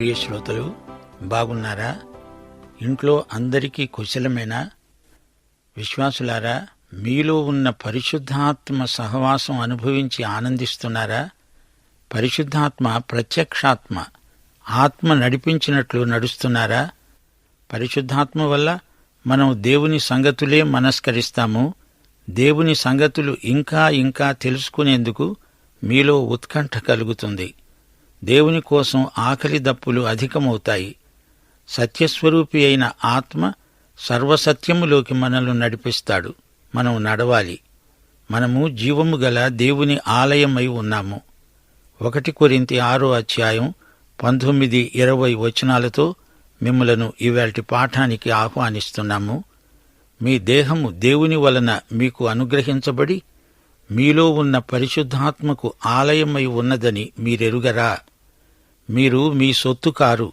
ప్రియ శ్రోతలు బాగున్నారా? ఇంట్లో అందరికీ కుశలమేనా? విశ్వాసులారా మీలో ఉన్న పరిశుద్ధాత్మ సహవాసం అనుభవించి ఆనందిస్తున్నారా? పరిశుద్ధాత్మ ప్రత్యక్షాత్మ ఆత్మ నడిపించినట్లు నడుస్తున్నారా? పరిశుద్ధాత్మ వల్ల మనం దేవుని సంగతులే మనస్కరిస్తాము. దేవుని సంగతులు ఇంకా ఇంకా తెలుసుకునేందుకు మీలో ఉత్కంఠ కలుగుతుంది. దేవుని కోసం ఆకలి దప్పులు అధికమవుతాయి. సత్యస్వరూపి అయిన ఆత్మ సర్వసత్యములోకి మనల్ని నడిపిస్తాడు. మనం నడవాలి. మనము జీవము గల దేవుని ఆలయమై ఉన్నాము. ఒకటి కొరింతి ఆరో అధ్యాయం పంతొమ్మిది ఇరవై వచనాలతో మిమ్మలను ఇవాటి పాఠానికి ఆహ్వానిస్తున్నాము. మీ దేహము దేవుని వలన మీకు అనుగ్రహించబడి మీలో ఉన్న పరిశుద్ధాత్మకు ఆలయమై ఉన్నదని మీరెరుగరా? మీరు మీ సొత్తు కారు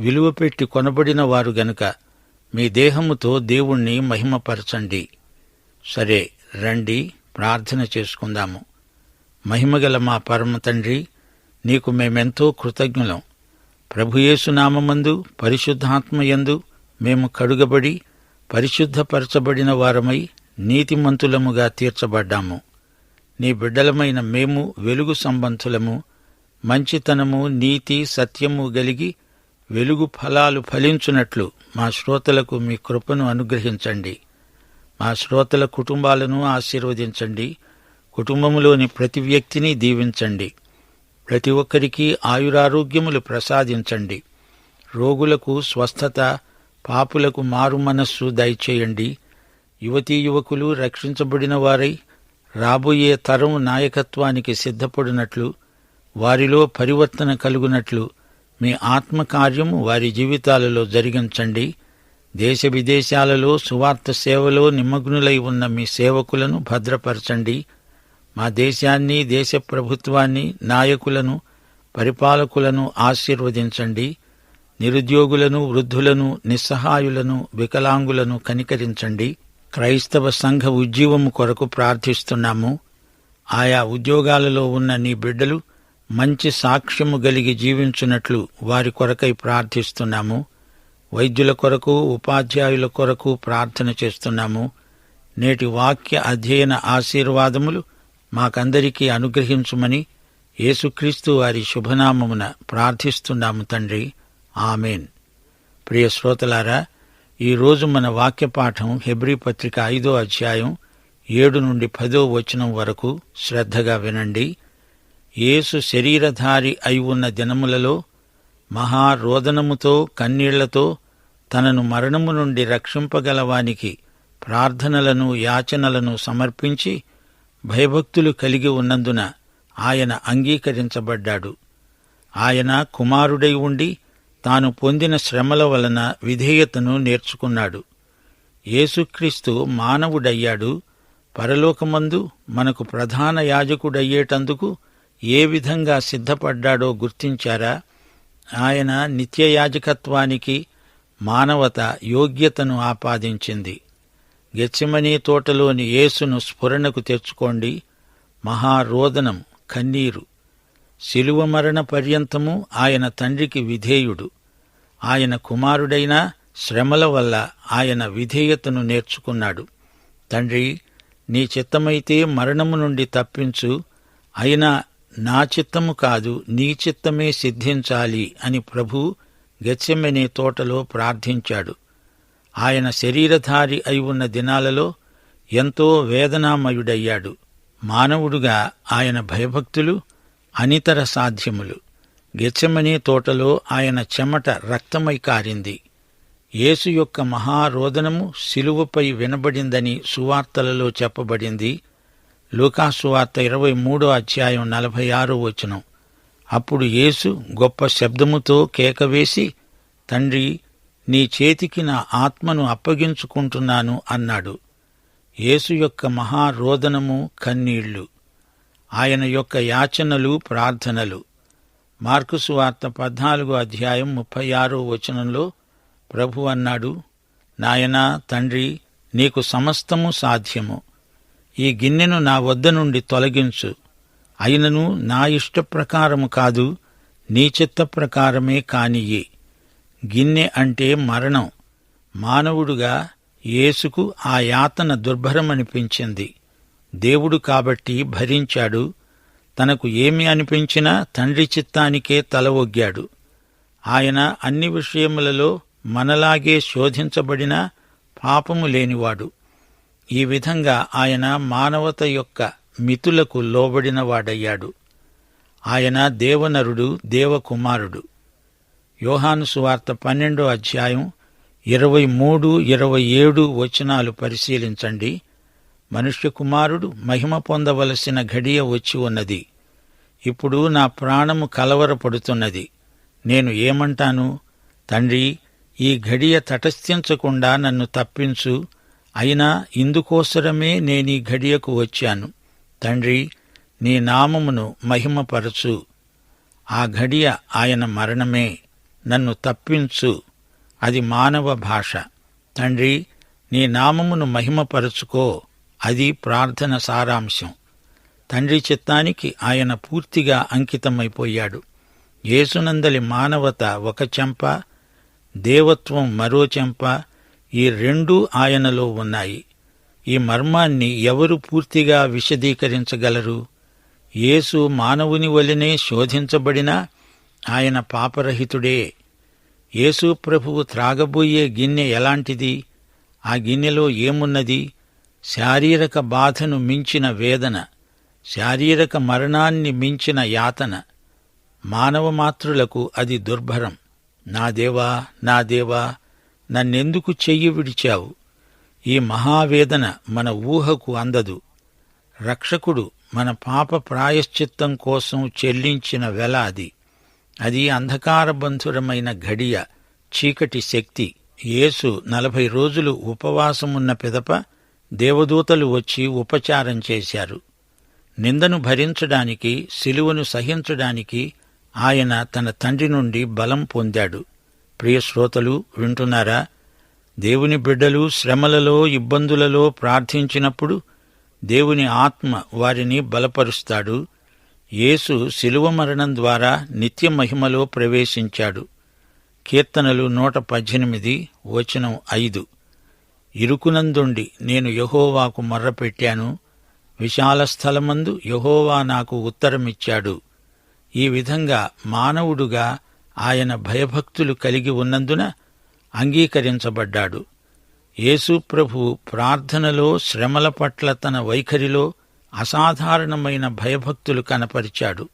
విలువ పెట్టి కొనబడిన వారు గనుక మీ దేహముతో దేవుణ్ణి మహిమపరచండి. సరే రండి ప్రార్థన చేసుకుందాము. మహిమగల మా పరమ తండ్రి నీకు మేమెంతో కృతజ్ఞులం. ప్రభుయేసునామందు పరిశుద్ధాత్మయందు మేము కడుగబడి పరిశుద్ధపరచబడిన వారమై నీతిమంతులముగా తీర్చబడ్డాము. నీ బిడ్డలమైన మేము వెలుగు సంబంధులము మంచితనము నీతి సత్యము గలిగి వెలుగు ఫలాలు ఫలించునట్లు మా శ్రోతలకు మీ కృపను అనుగ్రహించండి. మా శ్రోతల కుటుంబాలను ఆశీర్వదించండి. కుటుంబములోని ప్రతి వ్యక్తిని దీవించండి. ప్రతి ఒక్కరికి ఆయురారోగ్యములు ప్రసాదించండి. రోగులకు స్వస్థత పాపులకు మారు మనస్సు దయచేయండి. యువతీ యువకులు రక్షించబడిన వారై రాబోయే తరం నాయకత్వానికి సిద్ధపడినట్లు వారిలో పరివర్తన కలుగునట్లు మీ ఆత్మకార్యం వారి జీవితాలలో జరిగించండి. దేశ విదేశాలలో సువార్త సేవలో నిమగ్నులై ఉన్న మీ సేవకులను భద్రపరచండి. మా దేశాన్ని దేశ ప్రభుత్వాన్ని నాయకులను పరిపాలకులను ఆశీర్వదించండి. నిరుద్యోగులను వృద్ధులను నిస్సహాయులను వికలాంగులను కనికరించండి. క్రైస్తవ సంఘ ఉజ్జీవము కొరకు ప్రార్థిస్తున్నాము. ఆయా ఉద్యోగాలలో ఉన్న నీ బిడ్డలు మంచి సాక్ష్యము గలిగి జీవించున్నట్లు వారి కొరకై ప్రార్థిస్తున్నాము. వైద్యుల కొరకు ఉపాధ్యాయుల కొరకు ప్రార్థన చేస్తున్నాము. నేటి వాక్య అధ్యయన ఆశీర్వాదములు మాకందరికీ అనుగ్రహించుమని యేసుక్రీస్తు వారి శుభనామమున ప్రార్థిస్తున్నాము తండ్రి. ఆమెన్. ప్రియ శ్రోతలారా ఈరోజు మన వాక్య పాఠం హెబ్రీ పత్రిక ఐదో అధ్యాయం ఏడు నుండి పదో వచనం వరకు శ్రద్ధగా వినండి. యేసు శరీరధారి అయి ఉన్న దినములలో మహారోదనముతో కన్నీళ్ళతో తనను మరణము నుండి రక్షింపగలవానికి ప్రార్థనలను యాచనలను సమర్పించి భయభక్తులు కలిగి ఉన్నందున ఆయన అంగీకరించబడ్డాడు. ఆయన కుమారుడై ఉండి తాను పొందిన శ్రమల వలన విధేయతను నేర్చుకున్నాడు. యేసుక్రీస్తు మానవుడయ్యాడు. పరలోకమందు మనకు ప్రధాన యాజకుడయ్యేటందుకు ఏ విధంగా సిద్ధపడ్డాడో గుర్తించారా? ఆయన నిత్యయాజకత్వానికి మానవత యోగ్యతను ఆపాదించింది. గెచ్చిమనీ తోటలోని యేసును స్ఫురణకు తెచ్చుకోండి. మహారోదనం కన్నీరు. శిలువ మరణ పర్యంతము ఆయన తండ్రికి విధేయుడు. ఆయన కుమారుడైన శ్రమల వల్ల ఆయన విధేయతను నేర్చుకున్నాడు. తండ్రి నీ చిత్తమైతే మరణము నుండి తప్పించు అయినా నా చిత్తము కాదు నీ చిత్తమే సిద్ధించాలి అని ప్రభు గెచ్చెమెనే తోటలో ప్రార్థించాడు. ఆయన శరీరధారి అయి ఉన్న దినాలలో ఎంతో వేదనామయుడయ్యాడు. మానవుడుగా ఆయన భయభక్తులు అనితర సాధ్యములు. గెచ్చమనే తోటలో ఆయన చెమట రక్తమై కారింది. యేసు యొక్క మహారోదనము శిలువపై వినబడిందని సువార్తలలో చెప్పబడింది. లూకాసువార్త ఇరవై మూడో అధ్యాయం నలభై ఆరో వచనం. అప్పుడు యేసు గొప్ప శబ్దముతో కేకవేసి తండ్రి నీ చేతికి నా ఆత్మను అప్పగించుకుంటున్నాను అన్నాడు. యేసు యొక్క మహారోదనము కన్నీళ్ళు. ఆయన యొక్క యాచనలు ప్రార్థనలు. మార్కుసు వార్త పద్నాలుగో అధ్యాయం ముప్పై ఆరో వచనంలో ప్రభు అన్నాడు నాయనా తండ్రి నీకు సమస్తము సాధ్యము. ఈ గిన్నెను నా వద్ద నుండి తొలగించు. అయినను నా ఇష్ట ప్రకారము కాదు నీ చిత్త ప్రకారమే కానియ్యి. గిన్నె అంటే మరణం. మానవుడుగా యేసుకు ఆ యాతన దుర్భరమనిపించింది. దేవుడు కాబట్టి భరించాడు తనకు ఏమి అనిపించినా తండ్రి చిత్తానికే తల ఒగ్గాడు. ఆయన అన్ని విషయములలో మనలాగే శోధించబడిన పాపము లేనివాడు. ఈ విధంగా ఆయన మానవత యొక్క మితులకు లోబడినవాడయ్యాడు. ఆయన దేవనరుడు దేవకుమారుడు. యోహాను సువార్త పన్నెండో అధ్యాయం ఇరవై మూడు ఇరవై ఏడు వచనాలు పరిశీలించండి. మనుష్య కుమారుడు మహిమ పొందవలసిన ఘడియ వచ్చి ఉన్నది. ఇప్పుడు నా ప్రాణము కలవరపడుతున్నది. నేను ఏమంటాను? తండ్రి ఈ ఘడియ తటస్థించకుండా నన్ను తప్పించు. అయినా ఇందుకోసరమే నేనీ ఘడియకు వచ్చాను. తండ్రి నీ నామమును మహిమపరచు. ఆ ఘడియ ఆయన మరణమే. నన్ను తప్పించు. అది మానవ భాష. తండ్రి నీ నామమును మహిమపరచుకో. అది ప్రార్థన సారాంశం. తండ్రి చిత్తానికి ఆయన పూర్తిగా అంకితమైపోయాడు. యేసునందలి మానవత ఒక చెంప దేవత్వం మరో చెంప ఈ రెండూ ఆయనలో ఉన్నాయి. ఈ మర్మాన్ని ఎవరు పూర్తిగా విశదీకరించగలరు? యేసు మానవుని వలనే శోధించబడినా ఆయన పాపరహితుడే. యేసు ప్రభువు త్రాగబోయే గిన్నె ఎలాంటిది? ఆ గిన్నెలో ఏమున్నది? శారీరక బాధను మించిన వేదన శారీరక మరణాన్ని మించిన యాతన. మానవ మాతృలకు అది దుర్భరం. నా దేవా నా దేవా నన్నెందుకు చెయ్యి విడిచావు? ఈ మహావేదన మన ఊహకు అందదు. రక్షకుడు మన పాప ప్రాయశ్చిత్తం కోసం చెల్లించిన వెల అది. అది అంధకారబంధురమైన ఘడియ చీకటి శక్తి. యేసు నలభై రోజులు ఉపవాసమున్న పిదప దేవదూతలు వచ్చి ఉపచారం చేశారు. నిందను భరించడానికి సిలువను సహించడానికి ఆయన తన తండ్రి నుండి బలం పొందాడు. ప్రియశ్రోతలు వింటున్నారా? దేవుని బిడ్డలు శ్రమలలో ఇబ్బందులలో ప్రార్థించినప్పుడు దేవుని ఆత్మ వారిని బలపరుస్తాడు. యేసు శిలువ మరణం ద్వారా నిత్య మహిమలో ప్రవేశించాడు. కీర్తనలు నూట పద్దెనిమిది వచనం ఐదు. ఇరుకునందుండి నేను యహోవాకు మొర్రపెట్టాను. విశాల స్థలమందు యహోవా నాకు ఉత్తరమిచ్చాడు. ఈ విధంగా మానవుడుగా ఆయన భయభక్తులు కలిగి ఉన్నందున అంగీకరించబడ్డాడు. యేసుప్రభు ప్రార్థనలో శ్రమల పట్ల తన వైఖరిలో అసాధారణమైన భయభక్తులు కనపరిచాడు.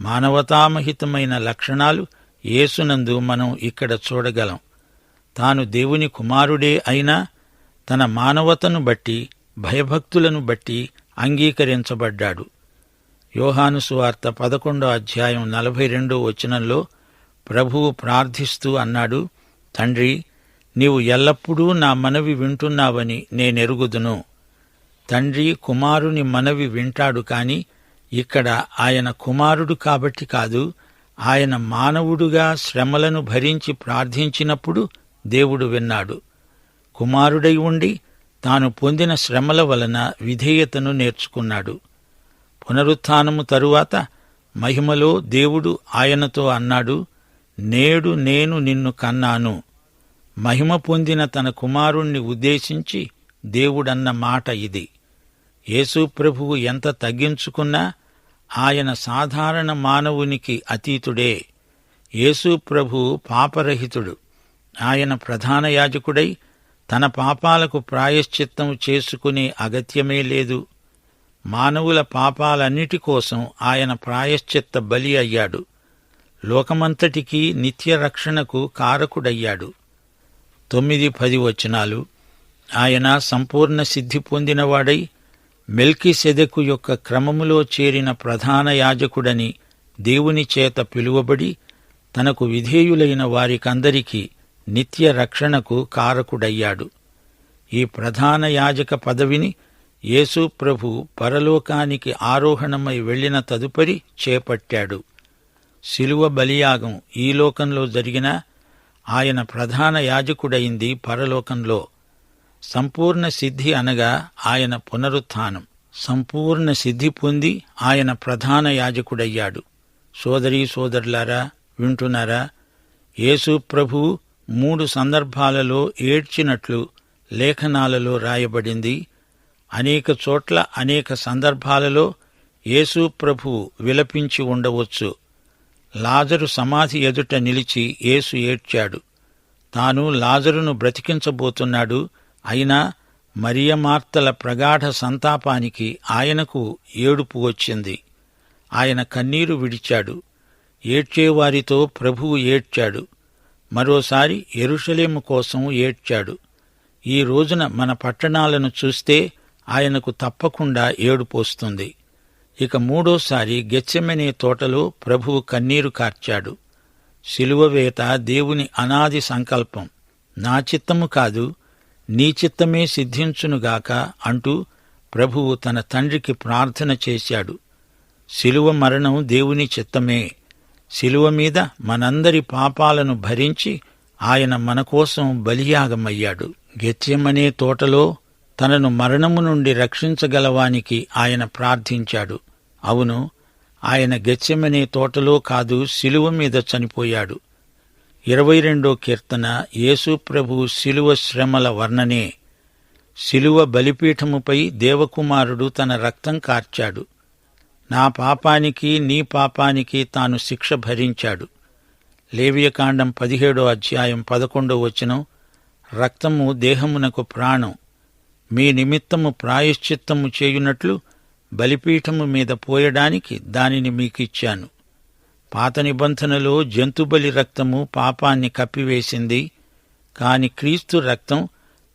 మానవతామహితమైన లక్షణాలు యేసునందు మనం ఇక్కడ చూడగలం. తాను దేవుని కుమారుడే అయినా తన మానవతను బట్టి భయభక్తులను బట్టి అంగీకరించబడ్డాడు. యోహాను సువార్త పదకొండో అధ్యాయం నలభై రెండో వచనంలో ప్రభువు ప్రార్థిస్తూ అన్నాడు తండ్రి నీవు ఎల్లప్పుడూ నా మనవి వింటున్నావని నేనెరుగుదును. తండ్రి కుమారుని మనవి వింటాడు కాని ఇక్కడ ఆయన కుమారుడు కాబట్టి కాదు ఆయన మానవుడుగా శ్రమలను భరించి ప్రార్థించినప్పుడు దేవుడు విన్నాడు. కుమారుడై ఉండి తాను పొందిన శ్రమల వలన విధేయతను నేర్చుకున్నాడు. పునరుత్థానము తరువాత మహిమలో దేవుడు ఆయనతో అన్నాడు నేడు నేను నిన్ను కన్నాను. మహిమ పొందిన తన కుమారుణ్ణి ఉద్దేశించి దేవుడన్న మాట ఇది. యేసు ప్రభువు ఎంత తగ్గించుకున్నా ఆయన సాధారణ మానవునికి అతీతుడే. యేసు ప్రభు పాపరహితుడు. ఆయన ప్రధాన యాజకుడై తన పాపాలకు ప్రాయశ్చిత్తం చేసుకునే అగత్యమే లేదు. మానవుల పాపాలన్నిటి కోసం ఆయన ప్రాయశ్చిత్త బలి అయ్యాడు. లోకమంతటికీ నిత్య రక్షణకు కారకుడయ్యాడు. తొమ్మిది పది వచనాలు. ఆయన సంపూర్ణ సిద్ధి పొందినవాడై మెల్కి సెదెకు యొక్క క్రమములో చేరిన ప్రధాన యాజకుడని దేవుని చేత పిలువబడి తనకు విధేయులైన వారికందరికీ నిత్య రక్షణకు కారకుడయ్యాడు. ఈ ప్రధాన యాజక పదవిని యేసు ప్రభు పరలోకానికి ఆరోహణమై వెళ్ళిన తదుపరి చేపట్టాడు. శిలువ బలియాగం ఈ లోకంలో జరిగిన ఆయన ప్రధాన యాజకుడైంది పరలోకంలో. సంపూర్ణ సిద్ధి అనగా ఆయన పునరుత్థానం. సంపూర్ణ సిద్ధి పొంది ఆయన ప్రధాన యాజకుడయ్యాడు. సోదరీ సోదరులారా వింటున్నారా? యేసు మూడు సందర్భాలలో ఏడ్చినట్లు లేఖనాలలో రాయబడింది. అనేక చోట్ల అనేక సందర్భాలలో యేసు ప్రభువు విలపించి ఉండవచ్చు. లాజరు సమాధి ఎదుట నిలిచి యేసు ఏడ్చాడు. తాను లాజరును బ్రతికించబోతున్నాడు. అయినా మరియమార్తల ప్రగాఢ సంతాపానికి ఆయనకు ఏడుపు వచ్చింది. ఆయన కన్నీరు విడిచాడు. ఏడ్చేవారితో ప్రభువు ఏడ్చాడు. మరోసారి ఎరుషలేము కోసం ఏడ్చాడు. ఈ రోజున మన పట్టణాలను చూస్తే ఆయనకు తప్పకుండా ఏడుపోస్తుంది ఇక మూడోసారి గెచ్చెమనే తోటలో ప్రభువు కన్నీరు కార్చాడు. శిలువవేత దేవుని అనాది సంకల్పం. నా చిత్తము కాదు నీ చిత్తమే సిద్ధించునుగాక అంటూ ప్రభువు తన తండ్రికి ప్రార్థన చేశాడు. శిలువ మరణం దేవుని చిత్తమే. శిలువ మీద మనందరి పాపాలను భరించి ఆయన మనకోసం బలియాగమయ్యాడు. గెత్యమనే తోటలో తనను మరణము నుండి రక్షించగలవానికి ఆయన ప్రార్థించాడు. అవును ఆయన గెత్యమనే తోటలో కాదు శిలువ మీద చనిపోయాడు. ఇరవై రెండో కీర్తన యేసుప్రభు శిలువ శ్రమల వర్ణనే. శిలువ బలిపీఠముపై దేవకుమారుడు తన రక్తం కార్చాడు. నా పాపానికి నీ పాపానికి తాను శిక్ష భరించాడు. లేవియకాండం పదిహేడో అధ్యాయం పదకొండో వచనం రక్తము దేహమునకు ప్రాణం. మీ నిమిత్తము ప్రాయశ్చిత్తము చేయునట్లు బలిపీఠము మీద పోయడానికి దానిని మీకిచ్చాను. పాత నిబంధనలో జంతుబలి రక్తము పాపాన్ని కప్పివేసింది కాని క్రీస్తు రక్తం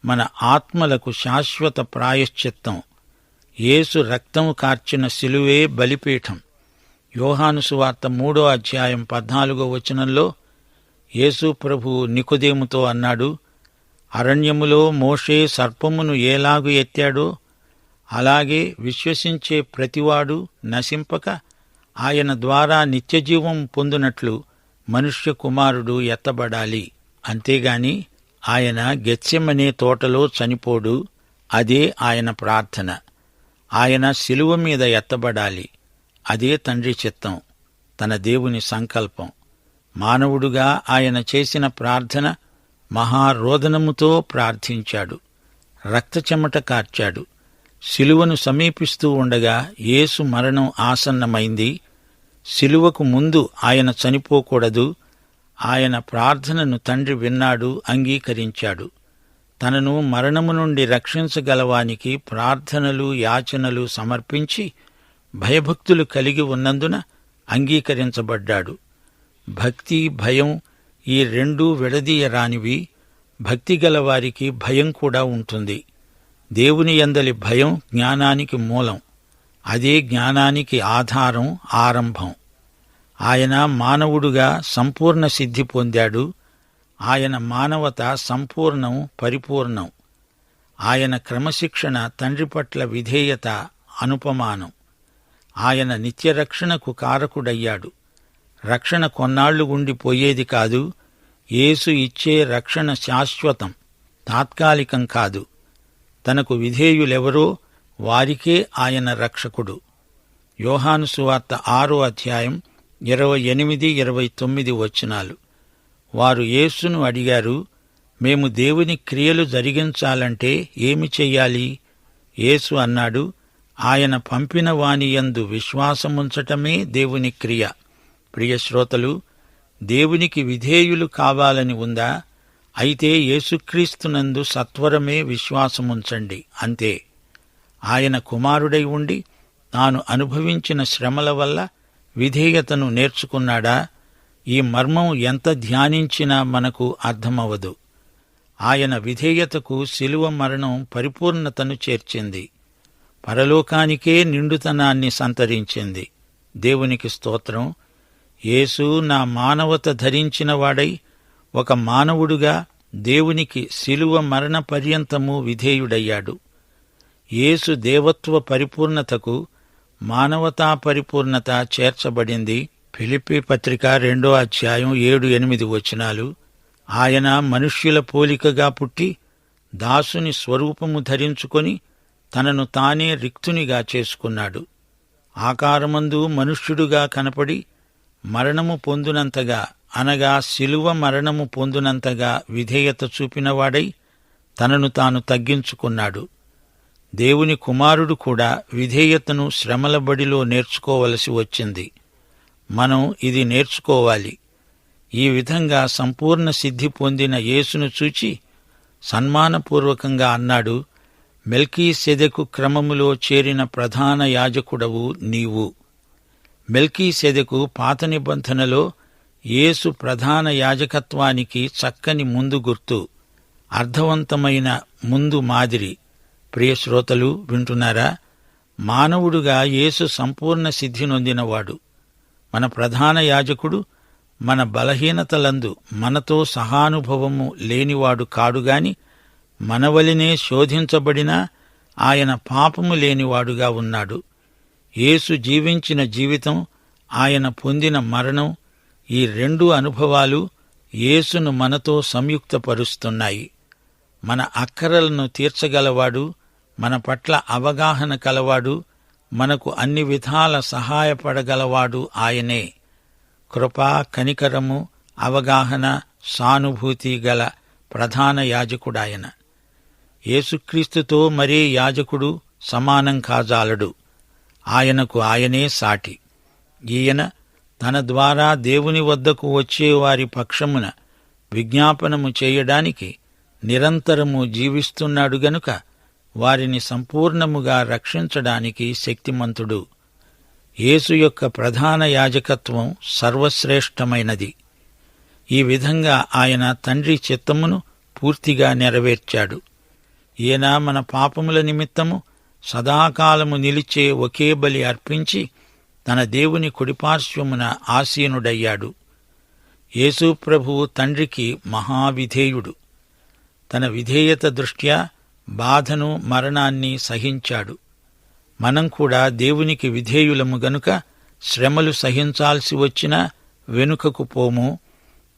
మన ఆత్మలకు శాశ్వత ప్రాయశ్చిత్తం. యేసు రక్తము కార్చిన శిలువే బలిపీఠం. యోహాను సువార్త మూడో అధ్యాయం పద్నాలుగో వచనంలో యేసు ప్రభు నికుదేముతో అన్నాడు అరణ్యములో మోషే సర్పమును ఏలాగు ఎత్తాడో అలాగే విశ్వసించే ప్రతివాడు నశింపక ఆయన ద్వారా నిత్యజీవం పొందునట్లు మనుష్య కుమారుడు ఎత్తబడాలి. అంతేగాని ఆయన గెత్సెమనే తోటలో చనిపోడు అదే ఆయన ప్రార్థన. ఆయన శిలువ మీద ఎత్తబడాలి. అదే తండ్రి చిత్తం తన దేవుని సంకల్పం. మానవుడుగా ఆయన చేసిన ప్రార్థన మహారోదనముతో ప్రార్థించాడు. రక్తచెమట కార్చాడు. శిలువను సమీపిస్తూ ఉండగా యేసు మరణం ఆసన్నమైంది. శిలువకు ముందు ఆయన చనిపోకూడదు. ఆయన ప్రార్థనను తండ్రి విన్నాడు అంగీకరించాడు. తనను మరణము నుండి రక్షించగలవానికి ప్రార్థనలు యాచనలు సమర్పించి భయభక్తులు కలిగి ఉన్నందున అంగీకరించబడ్డాడు. భక్తి భయం ఈ రెండూ విడదీయరానివి. భక్తి గలవారికి భయం కూడా ఉంటుంది. దేవుని యందలి భయం జ్ఞానానికి మూలం. అదే జ్ఞానానికి ఆధారం ఆరంభం. ఆయన మానవుడుగా సంపూర్ణ సిద్ధి పొందాడు. ఆయన మానవత సంపూర్ణం పరిపూర్ణం. ఆయన క్రమశిక్షణ తండ్రి పట్ల విధేయత అనుపమానం. ఆయన నిత్యరక్షణకు కారకుడయ్యాడు. రక్షణ కొన్నాళ్ళు ఉండిపోయేది కాదు యేసు ఇచ్చే రక్షణ శాశ్వతం తాత్కాలికం కాదు. తనకు విధేయులెవరో వారికే ఆయన రక్షకుడు. యోహాను సువార్త ఆరో అధ్యాయం ఇరవై ఎనిమిది ఇరవై తొమ్మిది వచనాలు. వారు యేసును అడిగారు మేము దేవుని క్రియలు జరిగించాలంటే ఏమి చెయ్యాలి? యేసు అన్నాడు ఆయన పంపిన వానియందు విశ్వాసముంచటమే దేవుని క్రియ. ప్రియశ్రోతలు దేవునికి విధేయులు కావాలని ఉందా? అయితే యేసుక్రీస్తునందు సత్వరమే విశ్వాసముంచండి అంతే. ఆయన కుమారుడై ఉండి తాను అనుభవించిన శ్రమల వల్ల విధేయతను నేర్చుకున్నాడా? ఈ మర్మం ఎంత ధ్యానించినా మనకు అర్థమవదు ఆయన విధేయతకు శిలువ మరణం పరిపూర్ణతను చేర్చింది. పరలోకానికే నిండుతనాన్ని సంతరించింది. దేవునికి స్తోత్రం. యేసు నా మానవత ధరించినవాడై ఒక మానవుడుగా దేవునికి శిలువ మరణ పర్యంతము విధేయుడయ్యాడు. యేసు దేవత్వ పరిపూర్ణతకు మానవతా పరిపూర్ణత చేర్చబడింది. ఫిలిపి పత్రిక రెండో అధ్యాయం ఏడు ఎనిమిది వచనాలు. ఆయన మనుష్యుల పోలికగా పుట్టి దాసుని స్వరూపము ధరించుకొని తనను తానే రిక్తునిగా చేసుకున్నాడు. ఆకారమందు మనుష్యుడుగా కనపడి మరణము పొందునంతగా అనగా శిలువ మరణము పొందునంతగా విధేయత చూపినవాడై తనను తాను తగ్గించుకున్నాడు. దేవుని కుమారుడు కూడా విధేయతను శ్రమల బడిలో నేర్చుకోవలసి వచ్చింది. మనం ఇది నేర్చుకోవాలి. ఈ విధంగా సంపూర్ణ సిద్ధి పొందిన యేసును చూచి సన్మానపూర్వకంగా అన్నాడు మెల్కీ సెదెకు క్రమములో చేరిన ప్రధాన యాజకుడవు నీవు. మెల్కీ సెదెకు పాత నిబంధనలో యేసు ప్రధాన యాజకత్వానికి చక్కని ముందు గుర్తు అర్థవంతమైన ముందు మాదిరి. ప్రియ శ్రోతలు వింటున్నారా? మానవుడుగా యేసు సంపూర్ణ సిద్ధి నొందినవాడు. మన ప్రధాన యాజకుడు మన బలహీనతలందు మనతో సహానుభవము లేనివాడు కాడుగాని మనవలినే శోధించబడినా ఆయన పాపము లేనివాడుగా ఉన్నాడు. యేసు జీవించిన జీవితం ఆయన పొందిన మరణం ఈ రెండు అనుభవాలు యేసును మనతో సంయుక్తపరుస్తున్నాయి. మన అక్కరలను తీర్చగలవాడు మన పట్ల అవగాహన కలవాడు మనకు అన్ని విధాల సహాయపడగలవాడు ఆయనే. కృపా కనికరము అవగాహన సానుభూతి గల ప్రధాన యాజకుడాయన. యేసుక్రీస్తుతో మరే యాజకుడు సమానం కాజాలడు. ఆయనకు ఆయనే సాటి. ఈయన తన ద్వారా దేవుని వద్దకు వచ్చేవారి పక్షమున విజ్ఞాపనము చేయడానికి నిరంతరము జీవిస్తున్నాడు గనుక వారిని సంపూర్ణముగా రక్షించడానికి శక్తిమంతుడు. యేసు యొక్క ప్రధాన యాజకత్వం సర్వశ్రేష్టమైనది. ఈ విధంగా ఆయన తండ్రి చిత్తమును పూర్తిగా నెరవేర్చాడు. ఈయన మన పాపముల నిమిత్తము సదాకాలము నిలిచే ఒకే బలి అర్పించి తన దేవుని కుడిపార్శ్వమున ఆసీనుడయ్యాడు. యేసు ప్రభువు తండ్రికి మహావిధేయుడు. తన విధేయత దృష్ట్యా బాధను మరణాన్ని సహించాడు. మనం కూడా దేవునికి విధేయులము గనుక శ్రమలు సహించాల్సి వచ్చినా వెనుకకు పోము.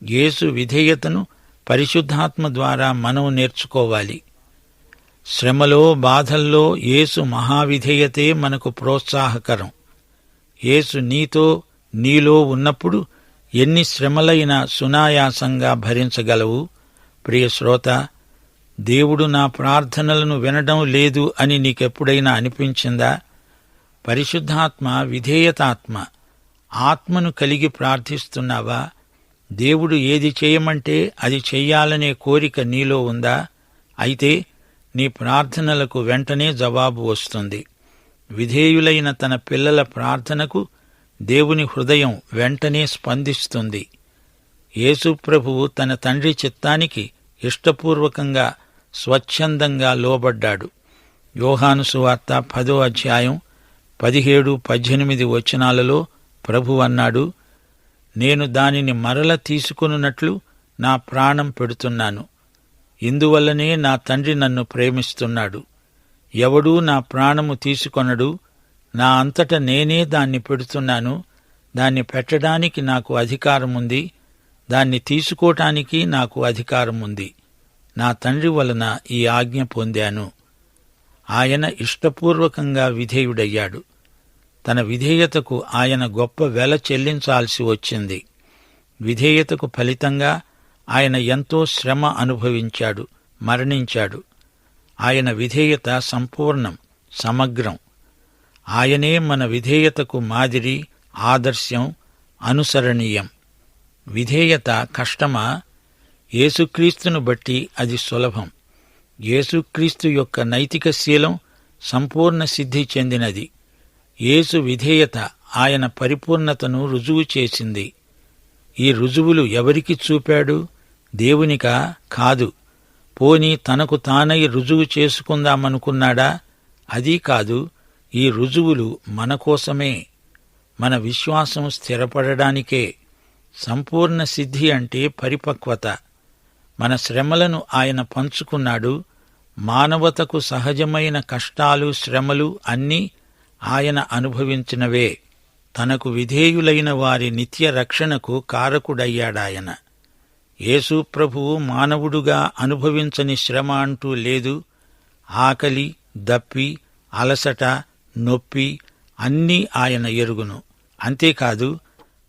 యేసు విధేయతను పరిశుద్ధాత్మ ద్వారా మనం నేర్చుకోవాలి. శ్రమలో బాధల్లో యేసు మహావిధేయతే మనకు ప్రోత్సాహకరం. యేసు నీతో నీలో ఉన్నప్పుడు ఎన్ని శ్రమలైనా సునాయాసంగా భరించగలవు. ప్రియ శ్రోత దేవుడు నా ప్రార్థనలను వినడం లేదు అని నీకెప్పుడైనా అనిపించిందా? పరిశుద్ధాత్మ విధేయతాత్మ ఆత్మను కలిగి ప్రార్థిస్తున్నావా? దేవుడు ఏది చేయమంటే అది చెయ్యాలనే కోరిక నీలో ఉందా? అయితే నీ ప్రార్థనలకు వెంటనే జవాబు వస్తుంది. విధేయులైన తన పిల్లల ప్రార్థనకు దేవుని హృదయం వెంటనే స్పందిస్తుంది. యేసుప్రభువు తన తండ్రి చిత్తానికి ఇష్టపూర్వకంగా స్వచ్ఛందంగా లోబడ్డాడు. యోహాను సువార్త పదో అధ్యాయం పదిహేడు పద్దెనిమిది వచనాలలో ప్రభు అన్నాడు నేను దానిని మరల తీసుకొనున్నట్లు నా ప్రాణం పెడుతున్నాను. ఇందువల్లనే నా తండ్రి నన్ను ప్రేమిస్తున్నాడు. ఎవడూ నా ప్రాణము తీసుకొనడు. నా అంతట నేనే దాన్ని పెడుతున్నాను. దాన్ని పెట్టడానికి నాకు అధికారముంది. దాన్ని తీసుకోటానికి నాకు అధికారముంది. నా తండ్రి వలన ఈ ఆజ్ఞ పొందాను. ఆయన ఇష్టపూర్వకంగా విధేయుడయ్యాడు. తన విధేయతకు ఆయన గొప్ప వెల చెల్లించాల్సి వచ్చింది. విధేయతకు ఫలితంగా ఆయన ఎంతో శ్రమ అనుభవించాడు మరణించాడు. ఆయన విధేయత సంపూర్ణం సమగ్రం. ఆయనే మన విధేయతకు మాదిరి ఆదర్శం అనుసరణీయం. విధేయత కష్టమా? యేసుక్రీస్తును బట్టి అది సులభం. యేసుక్రీస్తు యొక్క నైతిక శీలం సంపూర్ణ సిద్ధి చెందినది. యేసు విధేయత ఆయన పరిపూర్ణతను రుజువు చేసింది. ఈ రుజువులు ఎవరికి చూపాడు? దేవునికా? కాదు. పోని తనకు తానై రుజువు చేసుకుందామనుకున్నాడా? అదీ కాదు. ఈ రుజువులు మన కోసమే. మన విశ్వాసం స్థిరపడడానికే. సంపూర్ణ సిద్ధి అంటే పరిపక్వత. మన శ్రమలను ఆయన పంచుకున్నాడు. మానవతకు సహజమైన కష్టాలు శ్రమలు అన్నీ ఆయన అనుభవించినవే. తనకు విధేయులైన వారి నిత్య రక్షణకు కారకుడయ్యాడాయన. యేసు ప్రభువు మానవుడుగా అనుభవించని శ్రమ అంటూ లేదు. ఆకలి దప్పి అలసట నొప్పి అన్నీ ఆయన ఎరుగును. అంతేకాదు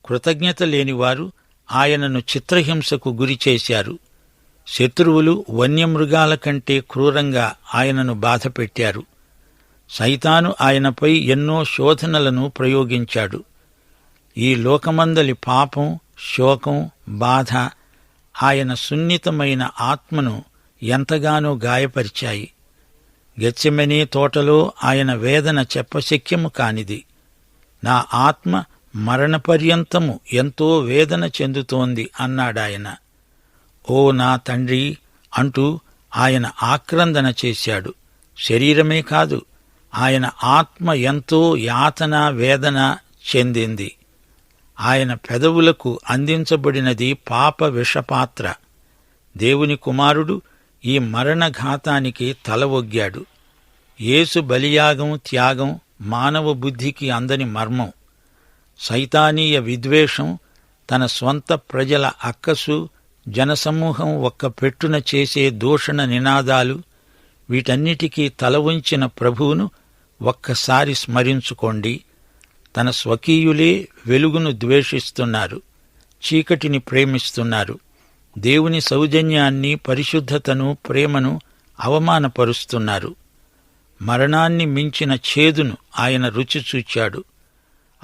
కృతజ్ఞత లేనివారు ఆయనను చిత్రహింసకు గురిచేశారు శత్రువులు వన్యమృగాల కంటే క్రూరంగా ఆయనను బాధపెట్టారు. సైతాను ఆయనపై ఎన్నో శోధనలను ప్రయోగించాడు. ఈ లోకమందలి పాపం శోకం బాధ ఆయన సున్నితమైన ఆత్మను ఎంతగానో గాయపరిచాయి. గెచ్చెమెనే తోటలో ఆయన వేదన చెప్పశక్యము కానిది. నా ఆత్మ మరణపర్యంతము ఎంతో వేదన చెందుతోంది అన్నాడాయన. ఓ నా తండ్రి అంటూ ఆయన ఆక్రందన చేశాడు. శరీరమే కాదు ఆయన ఆత్మ ఎంతో యాతన వేదన చెందింది. ఆయన పెదవులకు అందించబడినది పాప విషపాత్ర. దేవుని కుమారుడు ఈ మరణఘాతానికి తల ఒగ్గాడు. యేసు బలియాగం త్యాగం మానవ బుద్ధికి అందని మర్మం. సైతానీయ విద్వేషం తన స్వంత ప్రజల అక్కసు జనసమూహం ఒక్క పెట్టున చేసే దూషణ నినాదాలు వీటన్నిటికీ తల ఉంచిన ప్రభువును ఒక్కసారి స్మరించుకోండి. తన స్వకీయులే వెలుగును ద్వేషిస్తున్నారు చీకటిని ప్రేమిస్తున్నారు. దేవుని సౌజన్యాన్ని పరిశుద్ధతను ప్రేమను అవమానపరుస్తున్నారు. మరణాన్ని మించిన చేదును ఆయన రుచి చూచాడు.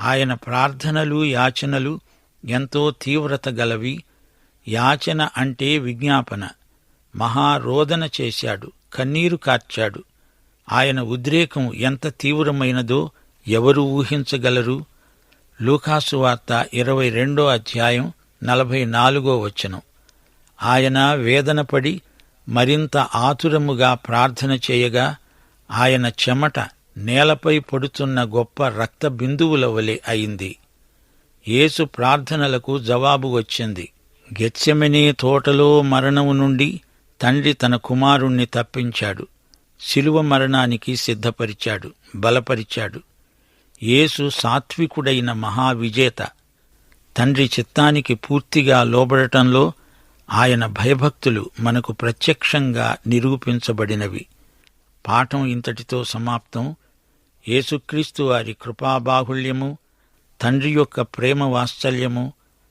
ఆయన ప్రార్థనలు యాచనలు ఎంతో తీవ్రత గలవి. యాచన అంటే విజ్ఞాపన. మహారోదన చేశాడు. కన్నీరు కార్చాడు. ఆయన ఉద్రేకం ఎంత తీవ్రమైనదో ఎవరు ఊహించగలరు? లూకాసు వార్త ఇరవై రెండో అధ్యాయం నలభై నాలుగో వచనం. ఆయన వేదనపడి మరింత ఆతురముగా ప్రార్థన చేయగా ఆయన చెమట నేలపై పడుతున్న గొప్ప రక్త బిందువుల వలె అయింది. యేసు ప్రార్థనలకు జవాబు వచ్చింది. గెత్సెమనే తోటలో మరణము నుండి తండ్రి తన కుమారుణ్ణి తప్పించాడు. శిలువ మరణానికి సిద్ధపరిచాడు బలపరిచాడు. యేసు సాత్వికుడైన మహావిజేత. తండ్రి చిత్తానికి పూర్తిగా లోబడటంలో ఆయన భయభక్తులు మనకు ప్రత్యక్షంగా నిరూపించబడినవి. పాఠం ఇంతటితో సమాప్తం. యేసుక్రీస్తు వారి కృపాబాహుళ్యము తండ్రి యొక్క ప్రేమ వాత్సల్యము